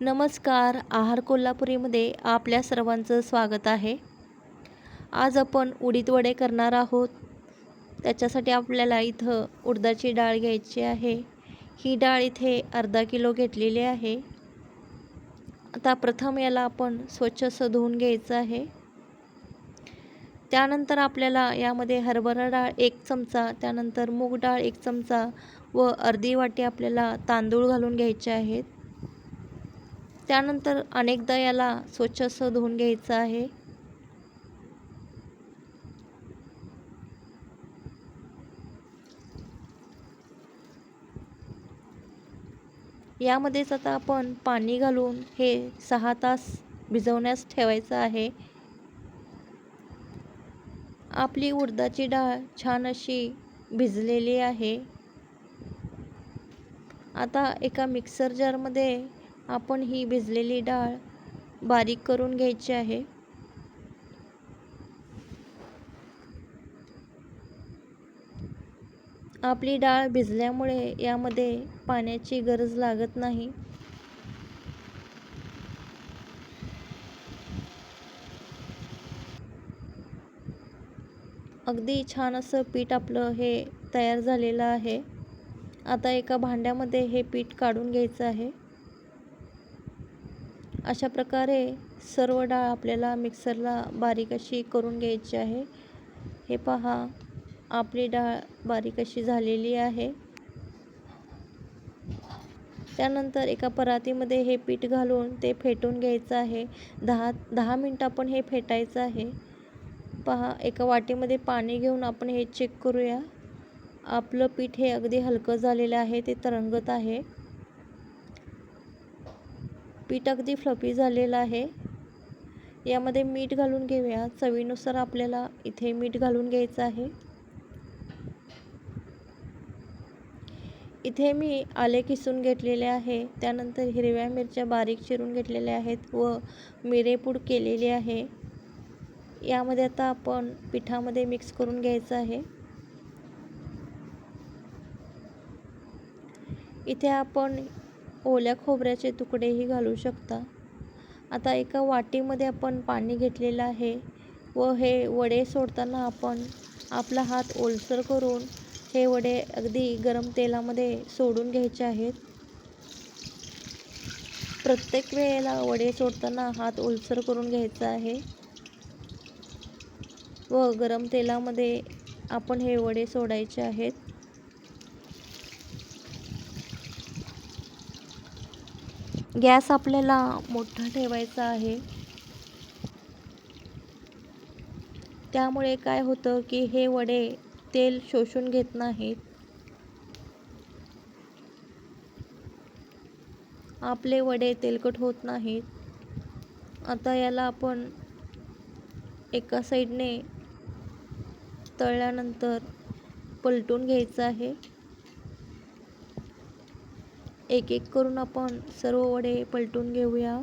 नमस्कार आहार कोल्हापुरीमध्ये आपल्या सर्वांचं स्वागत आहे. आज आपण उडीद वडे करणार आहोत. त्याच्यासाठी आपल्याला इथं उडदाची डाळ घ्यायची आहे. ही डाळ इथे अर्धा किलो घेतलेली आहे. आता प्रथम याला आपण स्वच्छ असं धुवून घ्यायचं आहे. त्यानंतर आपल्याला यामध्ये हरभरा डाळ एक चमचा त्यानंतर मूग डाळ एक चमचा व अर्धी वाटी आपल्याला तांदूळ घालून घ्यायचे आहेत. त्यानंतर अनेकदा याला स्वच्छ असं धुवून घ्यायचं आहे. यामध्येच आता आपण पाणी घालून हे सहा तास भिजवण्यास ठेवायचं आहे. आपली उडदाची डाळ छान अशी भिजलेली आहे. आता एका मिक्सर जारमध्ये आपण ही भिजलेली डाळ बारीक करून घ्यायची आहे. आपली डाळ भिजल्यामुळे यामध्ये पाण्याची गरज लागत नाही. अगदी छान असं पीठ आपलं हे तयार झालेलं आहे. आता एका भांड्यामध्ये हे पीठ काढून घ्यायचं आहे. अशा प्रकारे सर्व डाळ आपल्याला मिक्सरला बारीक अशी करून घ्यायची आहे. हे पहा आपली डाळ बारीक अशी झालेली आहे. त्यानंतर एका परातीमध्ये हे पीठ घालून ते फेटून घ्यायचं आहे. दहा दहा मिनटं आपण हे फेटायचं आहे. पहा एका वाटीमध्ये पाणी घेऊन आपण हे चेक करूया. आपलं पीठ हे अगदी हलकं झालेलं आहे ते तरंगत आहे. पीठ अगदी फ्लफी झालेलं आहे. यामध्ये मीठ घालून घेऊया. चवीनुसार आपल्याला इथे मीठ घालून घ्यायचं आहे. इथे मी आले किसून घेतलेले आहे. त्यानंतर हिरव्या मिरच्या बारीक चिरून घेतलेल्या आहेत व मिरेपूड केलेली आहे. यामध्ये आता आपण पिठामध्ये मिक्स करून घ्यायचं आहे. इथे आपण ओल्या खोबऱ्याचे तुकडेही घालू शकता. आता एका वाटीमध्ये आपण पाणी घेतलेलं आहे व हे वडे सोडताना आपण आपला हात ओलसर करून हे वडे अगदी गरम तेलामध्ये सोडून घ्यायचे आहेत. प्रत्येक वेळेला वडे सोडताना हात ओलसर करून घ्यायचा आहे व गरम तेलामध्ये आपण हे वडे सोडायचे आहेत. गॅस आपल्याला मोठा ठेवायचा आहे. त्यामुळे काय होतं की हे वडे तेल शोषून घेत नाहीत. आपले वडे तेलकट होत नाहीत. आता याला आपण एका साईडने तळल्यानंतर पलटून घ्यायचं आहे. एक एक करून आपण सर्व वडे पलटून घेऊया.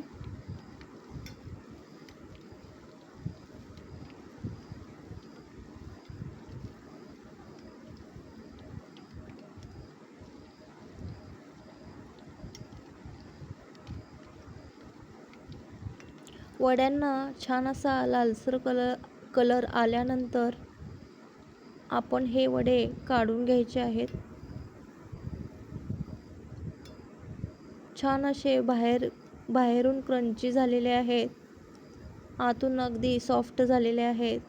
वड्यांना छान असा लालसर कलर कलर आल्यानंतर आपण हे वडे काढून घ्यायचे आहेत. छान असे बाहेर बाहेरून क्रंची झालेले आहेत. आतून अगदी सॉफ्ट झालेले आहेत.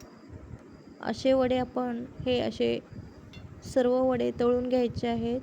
असे वडे आपण हे असे सर्व वडे तळून घ्यायचे आहेत.